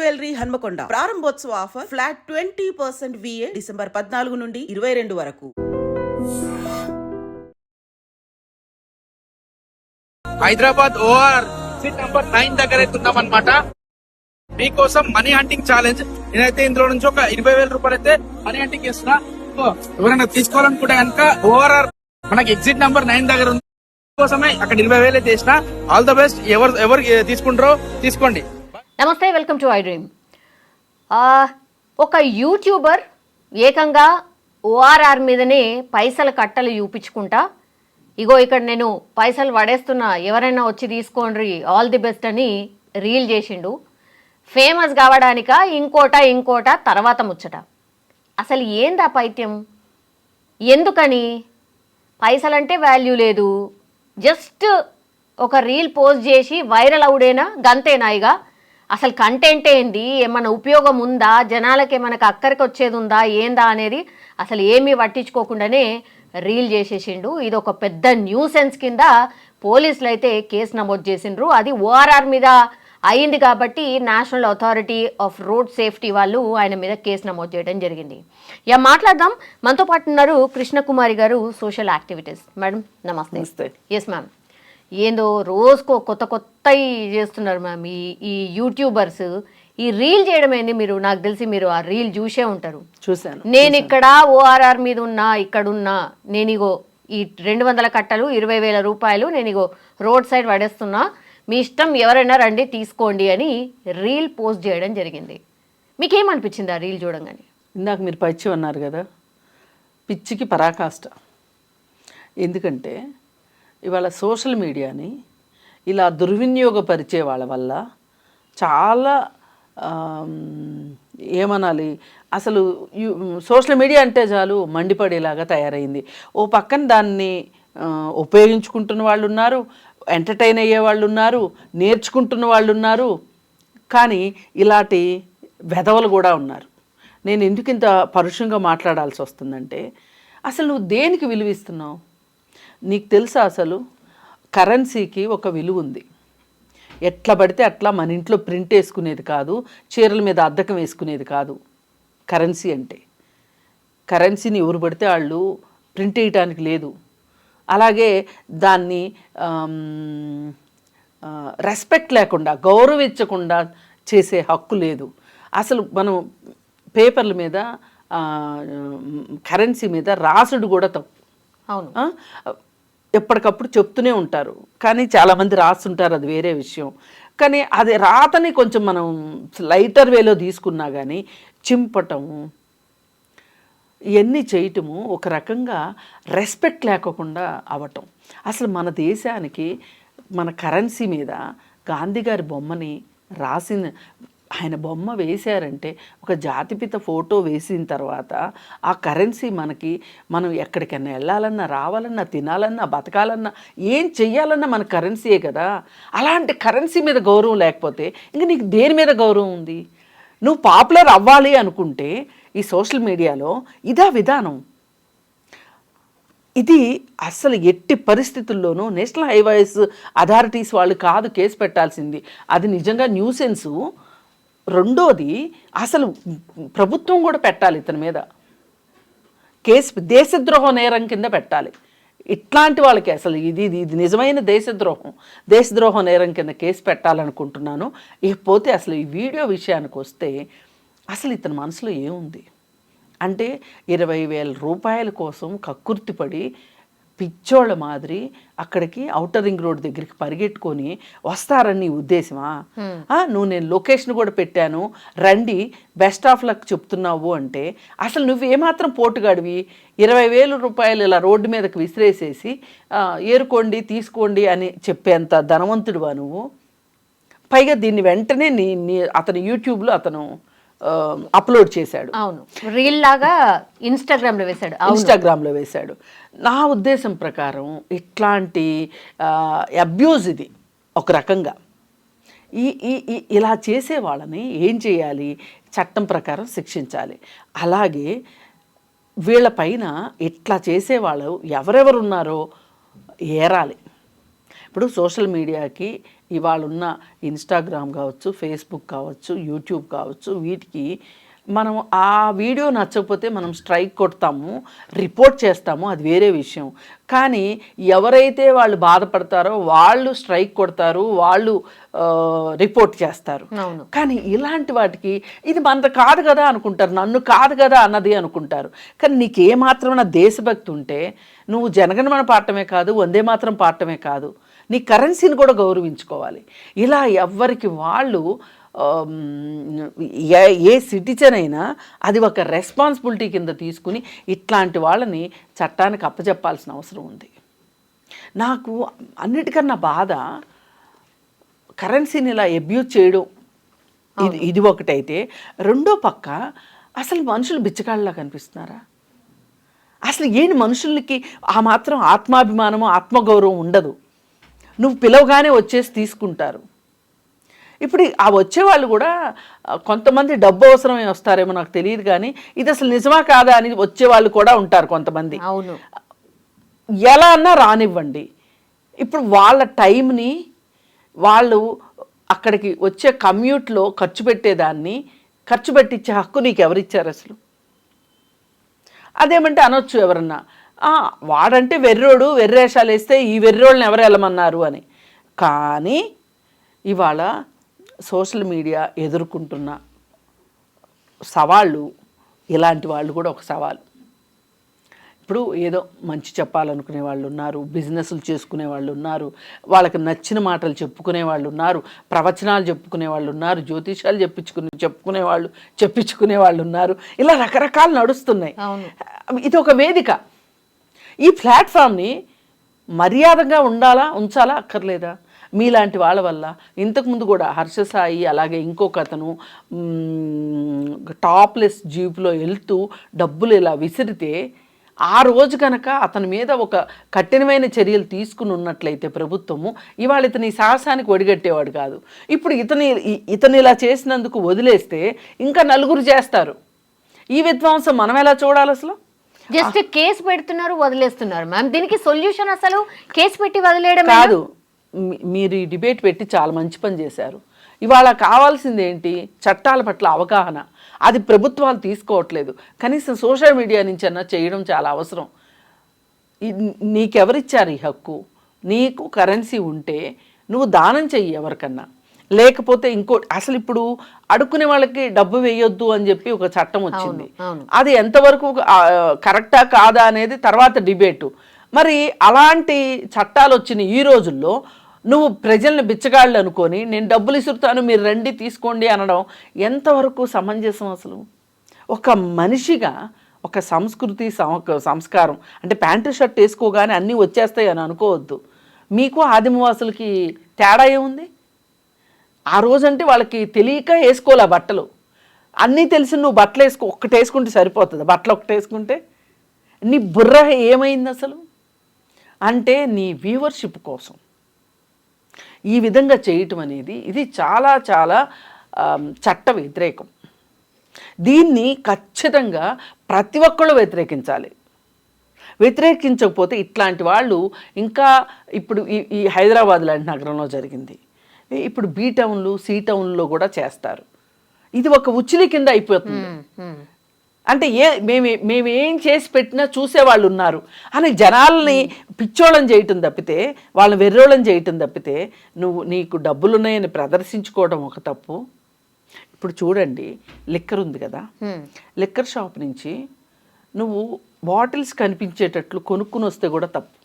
Jewellery Hanamkonda. ప్రారంభోత్సవ offer flat twenty percent VA December పద్నాలుగు నుండి ఇరవై రెండు వరకు. Hyderabad OR seat number nine దగ్గర అయితే అనమాట మీకోసం మనీ హంటింగ్ ఛాలెంజ్. నేనైతే ఇందులో నుంచి ఒక ఇరవై వేల రూపాయలు అయితే మనీ హంటింగ్ చేస్తున్నా. ఎవరైనా తీసుకోవాలనుకుంటే కనుక ఓఆర్ఆర్ మనకి ఎగ్జిట్ నంబర్ నైన్ దగ్గర ఉంది. కోసమే అక్కడ ఇరవై వేలు అయితే చేసిన. ఆల్ ద బెస్ట్ ఎవరు ఎవరు తీసుకుంటారో తీసుకోండి. నమస్తే వెల్కమ్ టు ఐ డ్రీమ్. ఒక యూట్యూబర్ ఏకంగా ఓఆర్ఆర్ మీదనే పైసల కట్టలు చూపించుకుంటా. ఇగో ఇక్కడ నేను పైసలు పడేస్తున్నా ఎవరైనా వచ్చి తీసుకోండి ఆల్ ది బెస్ట్ అని రీల్ చేసిండు. ఫేమస్ కావడానిక ఇంకోట ఇంకోట తర్వాత ముచ్చట. అసలు ఏందా పైత్యం? ఎందుకని? పైసలంటే వాల్యూ లేదు. జస్ట్ ఒక రీల్ పోస్ట్ చేసి వైరల్ అవుడేనా గంతేనా ఇక అసలు కంటెంట్ ఏంది? ఏమైనా ఉపయోగం ఉందా? జనాలకి ఏమైనా అక్కడికి వచ్చేది ఉందా? ఏందా అనేది అసలు ఏమీ పట్టించుకోకుండానే రీల్ చేసేసిండు. ఇది ఒక పెద్ద న్యూసెన్స్ కింద పోలీసులు అయితే కేసు నమోదు చేసిండ్రు. అది ఓఆర్ఆర్ మీద అయింది కాబట్టి national authority of road safety వాళ్ళు ఆయన మీద కేసు నమోదు చేయడం జరిగింది. ఇక మాట్లాడదాం. మనతో పాటు ఉన్నారు కృష్ణకుమారి గారు సోషల్ యాక్టివిటీస్ మేడం నమస్తే. ఎస్ మ్యామ్ ఏందో రోజుకో కొత్త కొత్తవి చేస్తున్నారు మ్యామ్ ఈ ఈ యూట్యూబర్స్ ఈ రీల్ చేయడం ఏంది మీరు? నాకు తెలిసి మీరు ఆ రీల్ చూసే ఉంటారు. చూశాను నేను ఇక్కడ ఓఆర్ఆర్ మీద ఉన్నా ఇక్కడ ఉన్నా నేను ఇగో ఈ రెండు వందల కట్టలు ఇరవై వేల రూపాయలు నేను ఇగో రోడ్ సైడ్ పడేస్తున్నా మీ ఇష్టం ఎవరైనా రండి తీసుకోండి అని రీల్ పోస్ట్ చేయడం జరిగింది. మీకేమనిపించింది ఆ రీల్ చూడంగానే? ఇందాక మీరు పచ్చి అన్నారు కదా పిచ్చికి పరాకాష్ట. ఎందుకంటే ఇవాళ సోషల్ మీడియాని ఇలా దుర్వినియోగపరిచే వాళ్ళ వల్ల చాలా ఏమనాలి? అసలు సోషల్ మీడియా అంటే చాలు మండిపడేలాగా తయారైంది. ఓ పక్కన దాన్ని ఉపయోగించుకుంటున్న వాళ్ళు ఉన్నారు ఎంటర్టైన్ అయ్యే వాళ్ళు ఉన్నారు నేర్చుకుంటున్న వాళ్ళు ఉన్నారు కానీ ఇలాంటి వెధవలు కూడా ఉన్నారు. నేను ఎందుకు ఇంత పరుషంగా మాట్లాడాల్సి వస్తుందంటే అసలు నువ్వు దేనికి విలువిస్తున్నావు? నీకు తెలుసా అసలు? కరెన్సీకి ఒక విలువ ఉంది ఎట్లా పడితే అట్లా మన ఇంట్లో ప్రింట్ వేసుకునేది కాదు చీరల మీద అద్దకం వేసుకునేది కాదు. కరెన్సీ అంటే. కరెన్సీని ఎవరు పడితే వాళ్ళు ప్రింట్ వేయటానికి లేదు. అలాగే దాన్ని రెస్పెక్ట్ లేకుండా గౌరవించకుండా చేసే హక్కు లేదు. అసలు మనం పేపర్ల మీద కరెన్సీ మీద రాసుడు కూడా తప్పు. అవును? ఎప్పటికప్పుడు చెప్తూనే ఉంటారు. కానీ చాలామంది రాస్తుంటారు అది వేరే విషయం. కానీ అది రాతని కొంచెం మనం లైటర్ వేలో తీసుకున్నా కానీ చింపటము ఇవన్నీ చేయటము ఒక రకంగా రెస్పెక్ట్ లేకోకుండా అవటం అసలు మన దేశానికి మన కరెన్సీ మీద గాంధీ గారి బొమ్మని రాసిన ఆయన బొమ్మ వేశారంటే ఒక జాతిపిత ఫోటో వేసిన తర్వాత ఆ కరెన్సీ మనకి మనం ఎక్కడికైనా వెళ్ళాలన్నా రావాలన్నా తినాలన్నా బతకాలన్నా ఏం చెయ్యాలన్నా మన కరెన్సీయే కదా. అలాంటి కరెన్సీ మీద గౌరవం లేకపోతే ఇంక నీకు దేని మీద గౌరవం ఉంది? నువ్వు పాపులర్ అవ్వాలి అనుకుంటే ఈ సోషల్ మీడియాలో ఇదా విధానం. ఇది అసలు ఎట్టి పరిస్థితుల్లోనూ నేషనల్ హైవేస్ అథారిటీస్ వాళ్ళు కాదు కేసు పెట్టాల్సింది. అది నిజంగా న్యూసెన్సు. రెండోది అసలు ప్రభుత్వం కూడా పెట్టాలి ఇతని మీద. కేసు దేశద్రోహ నేరం కింద పెట్టాలి. ఇట్లాంటి వాళ్ళకి అసలు ఇది ఇది ఇది నిజమైన దేశద్రోహం. దేశద్రోహ నేరం కింద కేసు పెట్టాలనుకుంటున్నాను. ఇకపోతే అసలు ఈ వీడియో విషయానికి వస్తే అసలు ఇతని మనసులో ఏముంది? అంటే ఇరవై వేల రూపాయల కోసం కక్కుర్తిపడి పిచ్చోళ్ళ మాదిరి అక్కడికి ఔటర్ రింగ్ రోడ్ దగ్గరికి పరిగెట్టుకొని వస్తారని ఉద్దేశమా? నువ్వు నేను లొకేషన్ కూడా పెట్టాను. రండి బెస్ట్ ఆఫ్ లక్ చెప్తున్నావు అంటే అసలు నువ్వు ఏమాత్రం పోటుగాడివి? ఇరవై వేల రూపాయలు ఇలా రోడ్డు మీదకి విసిరేసేసి ఏరుకోండి తీసుకోండి అని చెప్పేంత ధనవంతుడివా నువ్వు? పైగా దీన్ని వెంటనే నీ నీ అతను యూట్యూబ్లో అతను అప్లోడ్ చేశాడు. అవును. రీల్ లాగా ఇన్స్టాగ్రామ్లో వేశాడు. ఇన్స్టాగ్రామ్లో వేశాడు. నా ఉద్దేశం ప్రకారం ఇట్లాంటి అబ్యూజ్ ఇది ఒక రకంగా. ఈ ఈ ఇలా చేసే వాళ్ళని ఏం చేయాలి? చట్టం ప్రకారం శిక్షించాలి. అలాగే వీళ్ళపైన ఇట్లా చేసేవాళ్ళు ఎవరెవరు ఉన్నారో ఏరాలి. ఇప్పుడు సోషల్ మీడియాకి ఇవాళ ఉన్న ఇన్స్టాగ్రామ్ కావచ్చు ఫేస్బుక్ కావచ్చు యూట్యూబ్ కావచ్చు వీటికి మనం ఆ వీడియో నచ్చకపోతే మనం స్ట్రైక్ కొడతాము రిపోర్ట్ చేస్తాము అది వేరే విషయం. కానీ ఎవరైతే వాళ్ళు బాధపడతారో వాళ్ళు స్ట్రైక్ కొడతారు వాళ్ళు రిపోర్ట్ చేస్తారు. అవును. కానీ ఇలాంటి వాటికి ఇది మనది కాదు కదా అనుకుంటారు నన్ను కాదు కదా అన్నది అనుకుంటారు. కానీ నీకు ఏమాత్రం నా దేశభక్తి ఉంటే నువ్వు జనగణమన పాడటమే కాదు వందే మాత్రం పాడటమే కాదు. నీ కరెన్సీని కూడా గౌరవించుకోవాలి. ఇలా ఎవ్వరికి వాళ్ళు ఏ ఏ సిటిజన్ అయినా అది ఒక రెస్పాన్సిబిలిటీ కింద తీసుకుని ఇట్లాంటి వాళ్ళని చట్టానికి అప్పచెప్పాల్సిన అవసరం ఉంది. నాకు అన్నిటికన్నా బాధ కరెన్సీని ఇలా అబ్యూజ్ చేయడం. ఇది ఇది ఒకటైతే రెండో పక్క అసలు మనుషులు బిచ్చగాళ్ళలా కనిపిస్తున్నారా? అసలు ఏంటి మనుషులకి ఆ మాత్రం ఆత్మాభిమానము ఆత్మగౌరవం ఉండదు. నువ్వు పిలవగానే వచ్చేసి తీసుకుంటారు. ఇప్పుడు ఆ వచ్చేవాళ్ళు కూడా కొంతమంది డబ్బు అవసరమే వస్తారేమో నాకు తెలియదు కానీ ఇది అసలు నిజమా కాదా అని వచ్చేవాళ్ళు కూడా ఉంటారు కొంతమంది. అవును. ఎలా అన్నా రానివ్వండి. ఇప్పుడు వాళ్ళ టైంని వాళ్ళు అక్కడికి వచ్చే కమ్యూట్లో ఖర్చు పెట్టేదాన్ని ఖర్చు పెట్టించే హక్కు నీకు ఎవరిచ్చారు అసలు? అదేమంటే అనొచ్చు ఎవరన్నా. "ఆ, వాడంటే వెర్రోడు వెర్రేషాలు వేస్తే ఈ వెర్రోళ్ళని ఎవరు వెళ్ళమన్నారు అని. కానీ ఇవాళ సోషల్ మీడియా ఎదుర్కొంటున్న సవాళ్ళు ఇలాంటి వాళ్ళు కూడా ఒక సవాలు. ఇప్పుడు ఏదో మంచి చెప్పాలనుకునే వాళ్ళు ఉన్నారు బిజినెస్లు చేసుకునే వాళ్ళు ఉన్నారు వాళ్ళకి నచ్చిన మాటలు చెప్పుకునే వాళ్ళు ఉన్నారు ప్రవచనాలు చెప్పుకునే వాళ్ళు ఉన్నారు జ్యోతిషాలు చెప్పించుకునే చెప్పుకునే వాళ్ళు చెప్పించుకునే వాళ్ళు ఉన్నారు. ఇలా రకరకాలు నడుస్తున్నాయి. ఇది ఒక వేదిక. ఈ ప్లాట్ఫామ్ని మర్యాదగా ఉండాలా ఉంచాలా అక్కర్లేదా? మీలాంటి వాళ్ళ వల్ల. ఇంతకుముందు కూడా హర్ష సాయి అలాగే ఇంకొక అతను టాప్లెస్ జీప్లో వెళ్తూ డబ్బులు ఇలా విసిరితే ఆ రోజు కనుక అతని మీద ఒక కఠినమైన చర్యలు తీసుకుని ఉన్నట్లయితే ప్రభుత్వము ఇవాళ ఇతని సాహసానికి ఒడిగట్టేవాడు కాదు. ఇప్పుడు ఇతని ఇతను ఇలా చేసినందుకు వదిలేస్తే ఇంకా నలుగురు చేస్తారు. ఈ విధ్వంసం మనం ఎలా చూడాలి అసలు? జస్ట్ కేసు పెడుతున్నారు వదిలేస్తున్నారు. మ్యామ్ దీనికి సొల్యూషన్ అసలు కేసు పెట్టి వదిలేయడం కాదు? మీరు ఈ డిబేట్ పెట్టి చాలా మంచి పని చేశారు. ఇవాళ కావాల్సింది ఏంటి? చట్టాల పట్ల అవగాహన. అది ప్రభుత్వాలు తీసుకోవట్లేదు. కనీసం సోషల్ మీడియా నుంచి అన్నా చేయడం చాలా అవసరం. నీకెవరిచ్చారు ఈ హక్కు? నీకు కరెన్సీ ఉంటే నువ్వు దానం చెయ్యి ఎవరికన్నా. లేకపోతే ఇంకో అసలు ఇప్పుడు అడుక్కునే వాళ్ళకి డబ్బు వేయొద్దు అని చెప్పి ఒక చట్టం వచ్చింది. అది ఎంతవరకు కరెక్టా కాదా అనేది తర్వాత డిబేటు. మరి అలాంటి చట్టాలు వచ్చిన ఈ రోజుల్లో నువ్వు ప్రజల్ని బిచ్చగాళ్ళు అనుకొని నేను డబ్బులు ఇసురుతాను మీరు రండి తీసుకోండి అనడం ఎంతవరకు సమంజసం అసలు? ఒక మనిషిగా ఒక సంస్కృతి సం- సంస్కారం అంటే ప్యాంటు షర్ట్ వేసుకోగానే అన్నీ వచ్చేస్తాయి అని అనుకోవద్దు. మీకు ఆదిమవాసులకి తేడా ఏముంది? ఆ రోజంటే వాళ్ళకి తెలియక వేసుకోలే బట్టలు. అన్నీ తెలిసి నువ్వు బట్టలు వేసుకో ఒక్కటి వేసుకుంటే సరిపోతుంది. బట్టలు ఒకటి వేసుకుంటే నీ బుర్ర ఏమైంది అసలు? అంటే నీ వ్యూవర్షిప్ కోసం. ఈ విధంగా చేయటం అనేది ఇది చాలా చాలా చట్ట వ్యతిరేకం. దీన్ని ఖచ్చితంగా ప్రతి ఒక్కళ్ళు వ్యతిరేకించాలి. వ్యతిరేకించకపోతే ఇట్లాంటి వాళ్ళు ఇంకా ఇప్పుడు ఈ ఈ హైదరాబాద్ లాంటి నగరంలో జరిగింది. ఇప్పుడు బీ టౌన్లు సి టౌన్లో కూడా చేస్తారు. ఇది ఒక ఉచ్చిలి కింద అయిపోతుంది. అంటే ఏ మేము మేము ఏం చేసి పెట్టినా చూసేవాళ్ళు ఉన్నారు. అని జనాల్ని పిచ్చోళం చేయటం తప్పితే వాళ్ళని వెర్రోళం చేయటం తప్పితే నువ్వు నీకు డబ్బులున్నాయని ప్రదర్శించుకోవడం ఒక తప్పు. ఇప్పుడు చూడండి లిక్కర్ ఉంది కదా. లిక్కర్ షాప్ నుంచి నువ్వు బాటిల్స్ కనిపించేటట్లు కొనుక్కుని వస్తే కూడా తప్పు.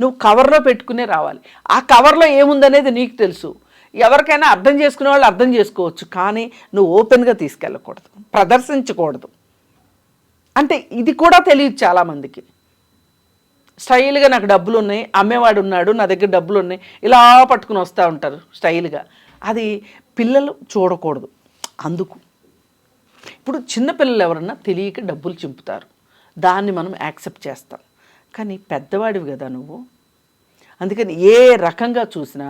నువ్వు కవర్లో పెట్టుకునే రావాలి. ఆ కవర్లో ఏముందనేది నీకు తెలుసు. ఎవరికైనా అర్థం చేసుకునే వాళ్ళు అర్థం చేసుకోవచ్చు. కానీ నువ్వు ఓపెన్గా తీసుకెళ్ళకూడదు. ప్రదర్శించకూడదు. అంటే ఇది కూడా తెలియదు చాలామందికి. స్టైల్గా నాకు డబ్బులు ఉన్నాయి అమ్మేవాడు ఉన్నాడు నా దగ్గర డబ్బులు ఉన్నాయి ఇలా పట్టుకుని వస్తూ ఉంటారు స్టైల్గా. అది పిల్లలు చూడకూడదు. అందుకు. ఇప్పుడు చిన్నపిల్లలు ఎవరన్నా తెలియక డబ్బులు చింపుతారు. దాన్ని మనం యాక్సెప్ట్ చేస్తాం. కానీ పెద్దవాడివి కదా నువ్వు. అందుకని ఏ రకంగా చూసినా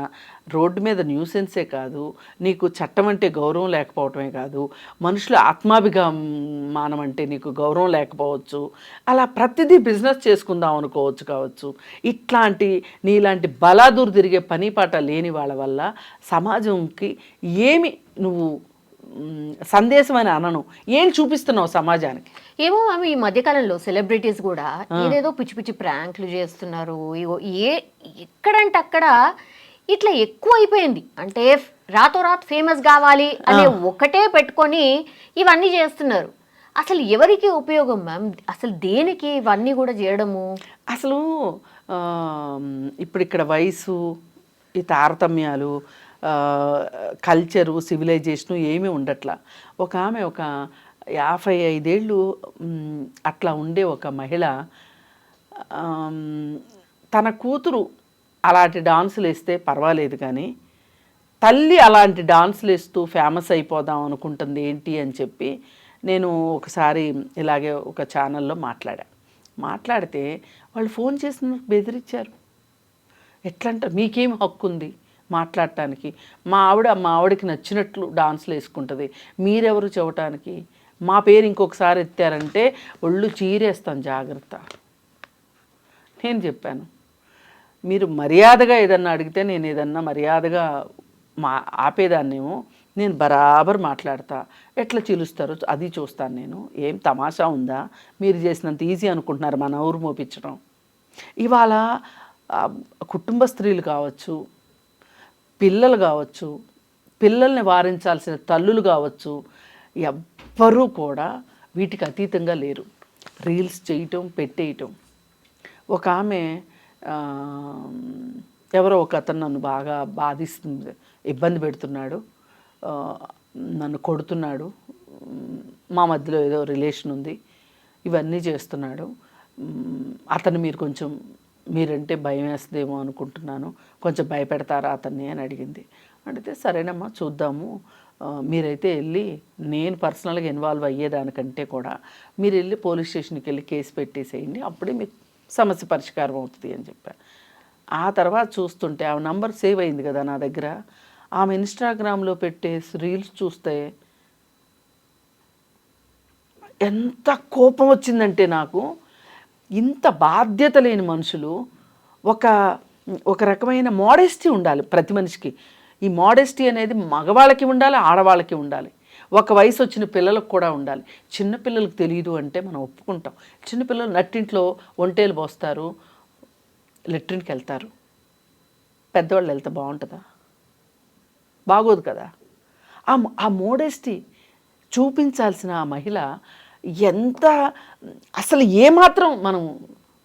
రోడ్డు మీద న్యూసెన్సే కాదు నీకు చట్టం అంటే గౌరవం లేకపోవటమే కాదు మనుషుల ఆత్మాభిమానం అంటే నీకు గౌరవం లేకపోవచ్చు అలా ప్రతిదీ బిజినెస్ చేసుకుందాం అనుకోవచ్చు కావచ్చు. ఇట్లాంటి నీలాంటి బలాదూరు తిరిగే పని పాట లేని వాళ్ళ వల్ల సమాజంకి ఏమి నువ్వు సందేశం అని అనను. ఏం చూపిస్తున్నావు సమాజానికి? ఏమో ఆమె ఈ మధ్యకాలంలో సెలబ్రిటీస్ కూడా ఏదేదో పిచ్చి పిచ్చి ప్రాంక్లు చేస్తున్నారు. ఏ ఎక్కడంటే అక్కడ ఇట్లా ఎక్కువ అయిపోయింది. అంటే రాతో రాత్ ఫేమస్ కావాలి అనే ఒకటే పెట్టుకొని ఇవన్నీ చేస్తున్నారు. అసలు ఎవరికి ఉపయోగం మ్యామ్? అసలు దేనికి ఇవన్నీ కూడా చేయడము? అసలు ఇప్పుడు ఇక్కడ వయసు ఈ తారతమ్యాలు కల్చరు సివిలైజేషను ఏమీ ఉండట్లా. ఒక ఆమె ఒక యాభై ఐదేళ్ళు అట్లా ఉండే ఒక మహిళ తన కూతురు అలాంటి డాన్సులు వేస్తే పర్వాలేదు కానీ తల్లి అలాంటి డాన్సులు వేస్తూ ఫేమస్ అయిపోదాం అనుకుంటుంది ఏంటి అని చెప్పి నేను ఒకసారి ఇలాగే ఒక ఛానల్లో మాట్లాడా. మాట్లాడితే వాళ్ళు ఫోన్ చేసిన బెదిరించారు. ఎట్లా మీకేం హక్కు ఉంది మాట్లాడటానికి. మా ఆవిడ మా ఆవిడకి నచ్చినట్లు డాన్స్లు వేసుకుంటుంది. మీరెవరు చెప్పటానికి? మా పేరు ఇంకొకసారి ఎత్తారంటే ఒళ్ళు చీరేస్తాం జాగ్రత్త. నేను చెప్పాను. మీరు మర్యాదగా ఏదన్నా అడిగితే నేను ఏదన్నా మర్యాదగా మా ఆపేదాన్నేమో నేను బరాబర్ మాట్లాడతా. ఎట్లా చిలుస్తారో అది చూస్తాను నేను. ఏం తమాషా ఉందా? మీరు చేసినంత ఈజీ అనుకుంటున్నారు మన ఊరు మోపించడం. ఇవాళ కుటుంబ స్త్రీలు కావచ్చు పిల్లలు కావచ్చు పిల్లల్ని వారించాల్సిన తల్లులు కావచ్చు ఎవ్వరూ కూడా వీటికి అతీతంగా లేరు. రీల్స్ చేయటం పెట్టేయటం. ఒక ఆమె ఎవరో ఒక అతను నన్ను బాగా బాధిస్తుంది ఇబ్బంది పెడుతున్నాడు. నన్ను కొడుతున్నాడు. మా మధ్యలో ఏదో రిలేషన్ ఉంది. ఇవన్నీ చేస్తున్నాడు. అతను మీరు కొంచెం మీరంటే భయం వేస్తుందేమో అనుకుంటున్నాను. కొంచెం భయపెడతారా అతన్ని అని అడిగింది. అడిగితే సరేనమ్మా చూద్దాము. మీరైతే వెళ్ళి నేను పర్సనల్గా ఇన్వాల్వ్ అయ్యేదానికంటే కూడా మీరు వెళ్ళి పోలీస్ స్టేషన్కి వెళ్ళి కేసు పెట్టేసేయండి. అప్పుడే మీకు సమస్య పరిష్కారం అవుతుంది అని చెప్పాను ఆ తర్వాత చూస్తుంటే ఆమె నంబర్ సేవ్ అయింది కదా నా దగ్గర. ఆమె ఇన్స్టాగ్రామ్లో పెట్టే రీల్స్ చూస్తే ఎంత కోపం వచ్చిందంటే నాకు. ఇంత బాధ్యత లేని మనుషులు ఒక ఒక రకమైన మోడెస్టీ ఉండాలి ప్రతి మనిషికి. ఈ మోడెస్టీ అనేది మగవాళ్ళకి ఉండాలి ఆడవాళ్ళకి ఉండాలి. ఒక వయసు వచ్చిన పిల్లలకు కూడా ఉండాలి. చిన్నపిల్లలకు తెలియదు అంటే మనం ఒప్పుకుంటాం. చిన్నపిల్లలు నట్టింట్లో ఒంటేలు పోస్తారు లెట్రిన్కి వెళ్తారు. పెద్దవాళ్ళు వెళ్తే బాగుంటుందా? బాగోదు కదా. ఆ ఆ మోడెస్టీ చూపించాల్సిన ఆ మహిళ ఎంత అసలు ఏమాత్రం మనం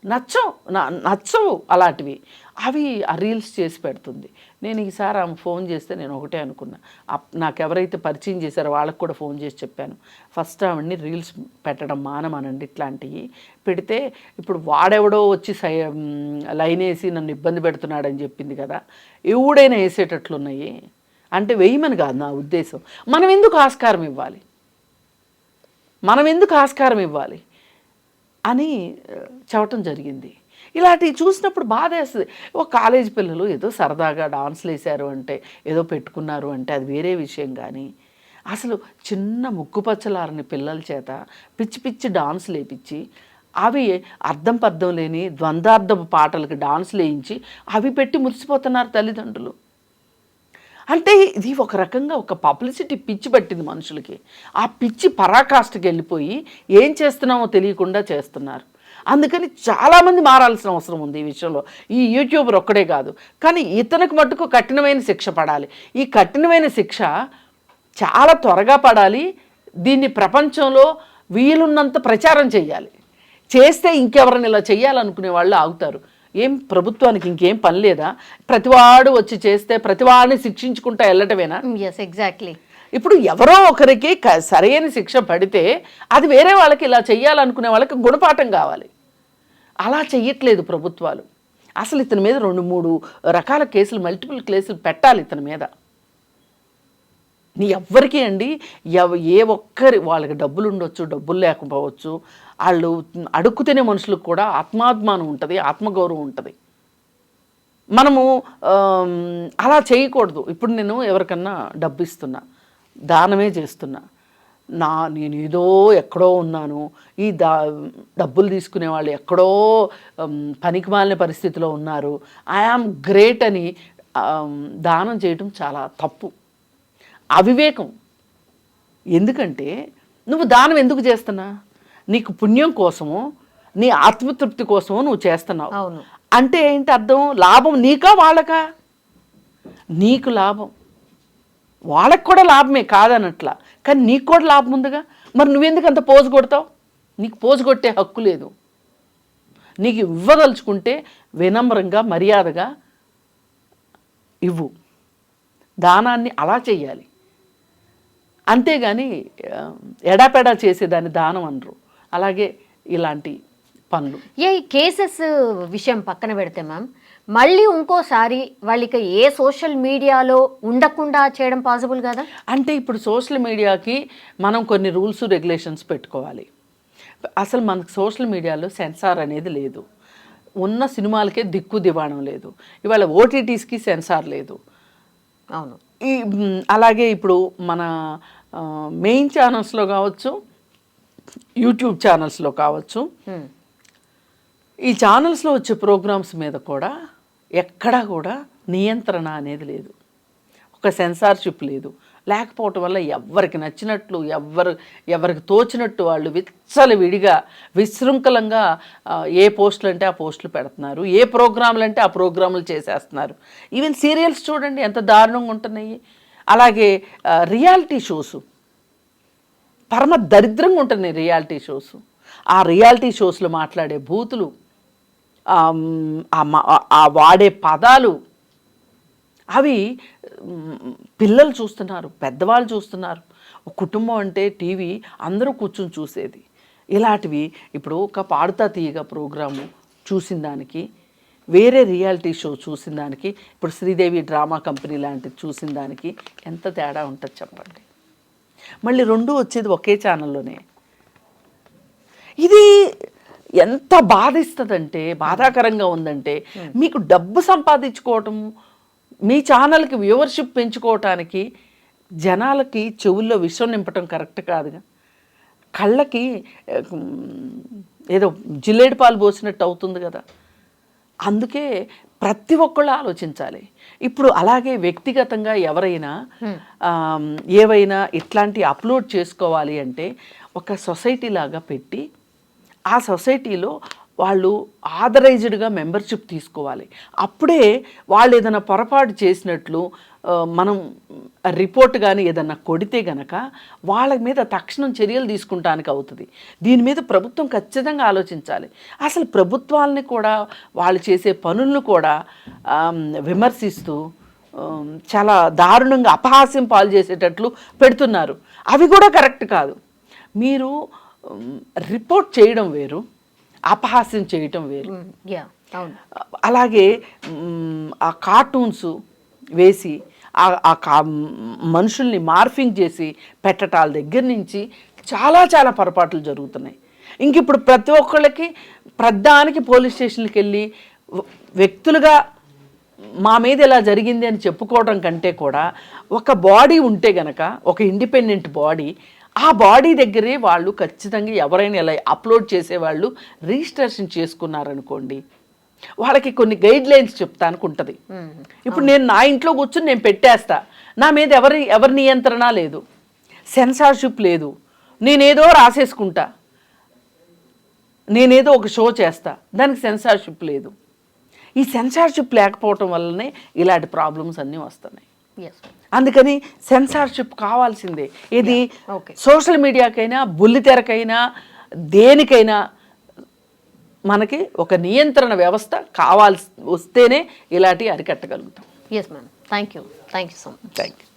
నచ్చం నచ్చవు అలాంటివి. అవి ఆ రీల్స్ చేసి పెడుతుంది. నేను ఈసారి ఆమె ఫోన్ చేస్తే నేను ఒకటే అనుకున్నా. అప్- నాకు ఎవరైతే పరిచయం చేశారో వాళ్ళకి కూడా ఫోన్ చేసి చెప్పాను. ఫస్ట్ ఆవిడ్ని రీల్స్ పెట్టడం మానమనండి ఇట్లాంటివి పెడితే ఇప్పుడు వాడెవడో వచ్చి సై లైన్ వేసి నన్ను ఇబ్బంది పెడుతున్నాడని చెప్పింది కదా. ఎవడైనా వేసేటట్లున్నాయి. అంటే వేయమని కాదు నా ఉద్దేశం. మనం ఎందుకు ఆస్కారం ఇవ్వాలి? మనం ఎందుకు ఆస్కారం ఇవ్వాలి? అని చెప్పటం జరిగింది. ఇలాంటివి చూసినప్పుడు బాధ వేస్తుంది ఓ కాలేజీ పిల్లలు ఏదో సరదాగా డాన్స్లు వేశారు అంటే ఏదో పెట్టుకున్నారు అంటే అది వేరే విషయం కానీ అసలు చిన్న ముక్కుపచ్చలారని పిల్లల చేత పిచ్చి పిచ్చి డాన్సులు వేయించి అవి అర్థం పర్థం లేని ద్వంద్వార్థపు పాటలకు డాన్సులు వేయించి అవి పెట్టి మురిసిపోతున్నారు తల్లిదండ్రులు. అంటే ఇది ఒక రకంగా ఒక పబ్లిసిటీ పిచ్చి పట్టింది మనుషులకి. ఆ పిచ్చి పరాకాష్ఠకి వెళ్ళిపోయి ఏం చేస్తున్నామో తెలియకుండా చేస్తున్నారు. అందుకని చాలామంది మారాల్సిన అవసరం ఉంది ఈ విషయంలో. ఈ యూట్యూబర్ ఒక్కడే కాదు. కానీ ఇతనికి మట్టుకు కఠినమైన శిక్ష పడాలి. ఈ కఠినమైన శిక్ష చాలా త్వరగా పడాలి. దీన్ని ప్రపంచంలో వీలున్నంత ప్రచారం చేయాలి. చేస్తే ఇంకెవరిని ఇలా చేయాలనుకునే వాళ్ళు ఆగుతారు. ఏం ప్రభుత్వానికి ఇంకేం పని లేదా? ప్రతివాడు వచ్చి చేస్తే ప్రతివాడిని శిక్షించుకుంటా వెళ్ళటమేనా? ఎస్ ఎగ్జాక్ట్లీ ఇప్పుడు ఎవరో ఒకరికి సరైన శిక్ష పడితే అది వేరే వాళ్ళకి ఇలా చెయ్యాలనుకునే వాళ్ళకి గుణపాఠం కావాలి. అలా చెయ్యట్లేదు ప్రభుత్వాలు. అసలు ఇతని మీద రెండు మూడు రకాల కేసులు మల్టిపుల్ కేసులు పెట్టాలి ఇతని మీద. నీ ఎవ్వరికీ అండి ఎవ- ఏ ఒక్కరి వాళ్ళకి డబ్బులు ఉండొచ్చు డబ్బులు లేకపోవచ్చు వాళ్ళు అడుక్కు తినే మనుషులకు కూడా ఆత్మాభిమానం ఉంటుంది ఆత్మగౌరవం ఉంటుంది. మనము అలా చేయకూడదు. ఇప్పుడు నేను ఎవరికన్నా డబ్బు ఇస్తున్నా దానమే చేస్తున్నా నా నేను ఏదో ఎక్కడో ఉన్నాను ఈ దా డబ్బులు తీసుకునే వాళ్ళు ఎక్కడో పనికి మాలిన పరిస్థితిలో ఉన్నారు ఐఆమ్ గ్రేట్ అని దానం చేయటం చాలా తప్పు. అవివేకం. ఎందుకంటే నువ్వు దానం ఎందుకు చేస్తున్నా? నీకు పుణ్యం కోసము నీ ఆత్మతృప్తి కోసము నువ్వు చేస్తున్నావు. అంటే ఏంటి అర్థం? లాభం నీకా వాళ్ళకా? నీకు లాభం. వాళ్ళకి కూడా లాభమే కాదనట్లా. కానీ నీకు కూడా లాభం ఉందిగా? మరి నువ్వెందుకు అంత పోజు కొడతావు? నీకు పోజు కొట్టే హక్కు లేదు. నీకు ఇవ్వదలుచుకుంటే వినమ్రంగా మర్యాదగా ఇవ్వు. దానాన్ని అలా చెయ్యాలి. అంతేగాని ఎడాపెడా చేసేదాన్ని దానం అనరు. అలాగే ఇలాంటి పనులు. ఏ కేసెస్ విషయం పక్కన పెడితే మ్యామ్ మళ్ళీ ఇంకోసారి వాళ్ళకి ఏ సోషల్ మీడియాలో ఉండకుండా చేయడం పాసిబుల్ కదా? అంటే ఇప్పుడు సోషల్ మీడియాకి మనం కొన్ని రూల్స్ రెగ్యులేషన్స్ పెట్టుకోవాలి. అసలు మనకు సోషల్ మీడియాలో సెన్సార్ అనేది లేదు. ఉన్న సినిమాలకే దిక్కు దివాణం లేదు. ఇవాళ ఓటీటీస్కి సెన్సార్ లేదు. అవును. ఈ అలాగే ఇప్పుడు మన మెయిన్ ఛానల్స్లో కావచ్చు యూట్యూబ్ ఛానల్స్లో కావచ్చు. Hmm. ఈ ఛానల్స్లో వచ్చే ప్రోగ్రామ్స్ మీద కూడా ఎక్కడా కూడా నియంత్రణ అనేది లేదు. ఒక సెన్సార్షిప్ లేదు. లేకపోవటం వల్ల ఎవరికి నచ్చినట్లు ఎవరు ఎవరికి తోచినట్టు వాళ్ళు విచ్చలు విడిగా విశృంఖలంగా ఏ పోస్టులు అంటే ఆ పోస్టులు పెడుతున్నారు ఏ ప్రోగ్రాములు అంటే ఆ ప్రోగ్రాములు చేసేస్తున్నారు. ఈవెన్ సీరియల్స్ చూడండి ఎంత దారుణంగా ఉంటున్నాయి. అలాగే రియాలిటీ షోస్. పరమ దరిద్రంగా ఉంటుంది రియాలిటీ షోస్. ఆ రియాలిటీ షోస్లో మాట్లాడే బూతులు ఆ, వాడే పదాలు అవి పిల్లలు చూస్తున్నారు పెద్దవాళ్ళు చూస్తున్నారు. కుటుంబం అంటే టీవీ అందరూ కూర్చొని చూసేది. ఇలాంటివి ఇప్పుడు ఒక పాడుతా తీయగా ప్రోగ్రాము చూసిన దానికి వేరే రియాలిటీ షో చూసిన దానికి ఇప్పుడు శ్రీదేవి డ్రామా కంపెనీ లాంటిది చూసిన దానికి ఎంత తేడా ఉంటుంది చెప్పండి? మళ్ళీ రెండు వచ్చేది ఒకే ఛానల్లోనే. ఇది ఎంత బాధిస్తుందంటే బాధాకరంగా ఉందంటే మీకు డబ్బు సంపాదించుకోవటం మీ ఛానల్కి వ్యూవర్షిప్ పెంచుకోవటానికి జనాలకి చెవుల్లో విషం నింపటం కరెక్ట్ కాదుగా? కళ్ళకి ఏదో జిల్లేడు పాలు పోసినట్టు అవుతుంది కదా? అందుకే ప్రతి ఒక్కళ్ళు ఆలోచించాలి. ఇప్పుడు అలాగే వ్యక్తిగతంగా ఎవరైనా ఏవైనా ఇట్లాంటి అప్లోడ్ చేసుకోవాలి అంటే ఒక సొసైటీ లాగా పెట్టి ఆ సొసైటీలో వాళ్ళు ఆథరైజ్డ్గా మెంబర్షిప్ తీసుకోవాలి. అప్పుడే వాళ్ళు ఏదైనా పొరపాటు చేసినట్లు మనం రిపోర్ట్ కానీ ఏదన్నా కొడితే గనక వాళ్ళ మీద తక్షణం చర్యలు తీసుకుంటానికి అవుతుంది. దీని మీద ప్రభుత్వం ఖచ్చితంగా ఆలోచించాలి. అసలు ప్రభుత్వాలని కూడా వాళ్ళు చేసే పనులను కూడా విమర్శిస్తూ చాలా దారుణంగా అపహాస్యం పాలు చేసేటట్లు పెడుతున్నారు. అవి కూడా కరెక్ట్ కాదు. మీరు రిపోర్ట్ చేయడం వేరు. అపహాస్యం చేయటం వేరు. యా అవును. అలాగే ఆ కార్టూన్స్ వేసి ఆ- కా మనుషుల్ని మార్ఫింగ్ చేసి పెట్టటాల దగ్గర నుంచి చాలా చాలా పొరపాట్లు జరుగుతున్నాయి. ఇంక ఇప్పుడు ప్రతి ఒక్కళ్ళకి ప్రధానికి పోలీస్ స్టేషన్కి వెళ్ళి వ్యక్తులుగా మా మీద ఇలా జరిగింది అని చెప్పుకోవడం కంటే కూడా ఒక బాడీ ఉంటే గనక ఒక ఇండిపెండెంట్ బాడీ ఆ బాడీ దగ్గరే వాళ్ళు ఖచ్చితంగా ఎవరైనా ఇలా అప్లోడ్ చేసేవాళ్ళు రిజిస్ట్రేషన్ చేసుకున్నారనుకోండి వాళ్ళకి కొన్ని గైడ్ లైన్స్ చెప్తానికి ఉంటుంది ఇప్పుడు నేను నా ఇంట్లో కూర్చుని నేను పెట్టేస్తా నా మీద ఎవరి ఎవరి నియంత్రణ లేదు సెన్సార్షిప్ లేదు నేనేదో రాసేసుకుంటా నేనేదో ఒక షో చేస్తా దానికి సెన్సార్షిప్ లేదు. ఈ సెన్సార్షిప్ లేకపోవటం వల్లనే ఇలాంటి ప్రాబ్లమ్స్ అన్నీ వస్తున్నాయి. అందుకని సెన్సార్షిప్ కావాల్సిందే. ఇది. సోషల్ మీడియాకైనా బుల్లితెరకైనా దేనికైనా మనకి ఒక నియంత్రణ వ్యవస్థ కావాల్సి వస్తేనే ఇలాంటివి అరికట్టగలుగుతాం. Yes ma'am thank you thank you so much thank you